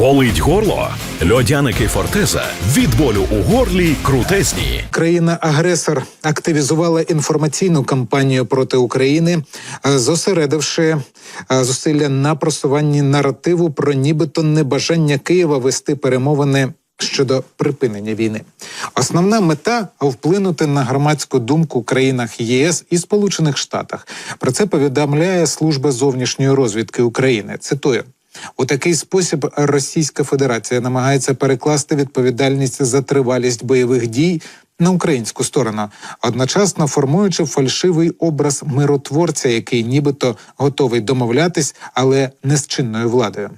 Болить горло? Льодяники Фортеза від болю у горлі крутезні. Країна-агресор активізувала інформаційну кампанію проти України, е, зосередивши е, зусилля на просуванні наративу про нібито небажання Києва вести перемовини щодо припинення війни. Основна мета вплинути на громадську думку в країнах ЄС і Сполучених Штатах. Про це повідомляє служба зовнішньої розвідки України. Цитую. У такий спосіб Російська Федерація намагається перекласти відповідальність за тривалість бойових дій на українську сторону, одночасно формуючи фальшивий образ миротворця, який нібито готовий домовлятись, але не з чинною владою.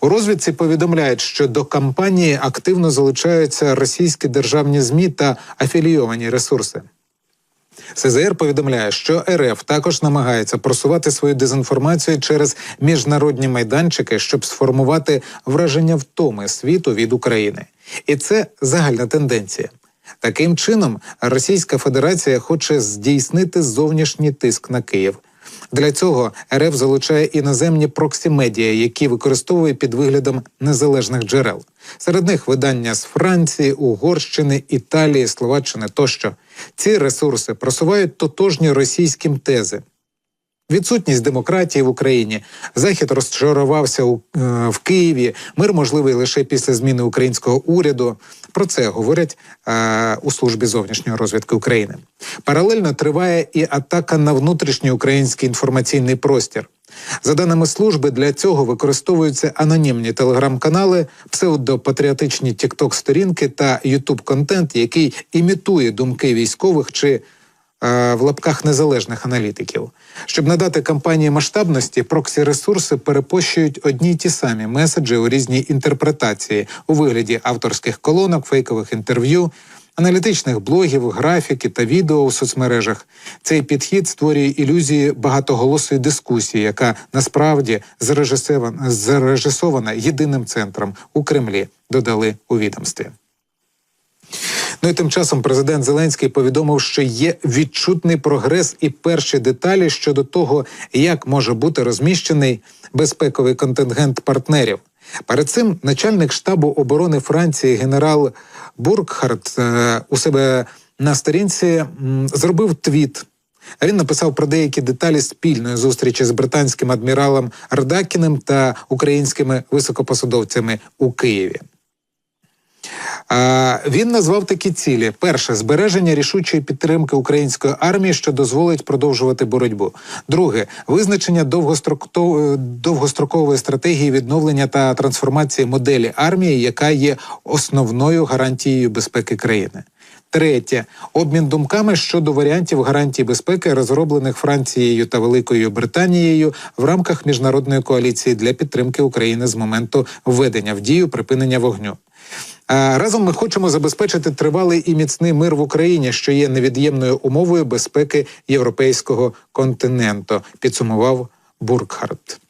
У розвідці повідомляють, що до кампанії активно залучаються російські державні змі та афілійовані ресурси. СЗР повідомляє, що РФ також намагається просувати свою дезінформацію через міжнародні майданчики, щоб сформувати враження втоми світу від України. І це загальна тенденція. Таким чином, Російська Федерація хоче здійснити зовнішній тиск на Київ. Для цього РФ залучає іноземні проксі-медіа, які використовує під виглядом незалежних джерел. Серед них видання з Франції, Угорщини, Італії, Словаччини тощо. Ці ресурси просувають тотожні російським тези. Відсутність демократії в Україні, захід розчарувався у, е, в Києві. Мир можливий лише після зміни українського уряду. Про це говорять е, у службі зовнішньої розвідки України. Паралельно триває і атака на внутрішній український інформаційний простір. За даними служби, для цього використовуються анонімні телеграм-канали, псевдопатріотичні тікток-сторінки та ютуб-контент, який імітує думки військових чи в лапках незалежних аналітиків. Щоб надати кампанії масштабності, проксі-ресурси перепощують одні й ті самі меседжі у різній інтерпретації у вигляді авторських колонок, фейкових інтерв'ю. Аналітичних блогів, графіки та відео у соцмережах цей підхід створює ілюзії багатоголосої дискусії, яка насправді зарежисована єдиним центром у Кремлі, додали у відомстві. Ну і тим часом президент Зеленський повідомив, що є відчутний прогрес і перші деталі щодо того, як може бути розміщений безпековий контингент партнерів. Перед цим начальник штабу оборони Франції генерал Буркхарт е, у себе на сторінці зробив твіт. Він написав про деякі деталі спільної зустрічі з британським адміралом Рдакіним та українськими високопосадовцями у Києві. Він назвав такі цілі: перше збереження рішучої підтримки української армії, що дозволить продовжувати боротьбу. Друге визначення довгостроко- довгострокової стратегії відновлення та трансформації моделі армії, яка є основною гарантією безпеки країни. Третє обмін думками щодо варіантів гарантій безпеки, розроблених Францією та Великою Британією в рамках міжнародної коаліції для підтримки України з моменту введення в дію припинення вогню. Разом ми хочемо забезпечити тривалий і міцний мир в Україні, що є невід'ємною умовою безпеки європейського континенту. Підсумував Буркхарт.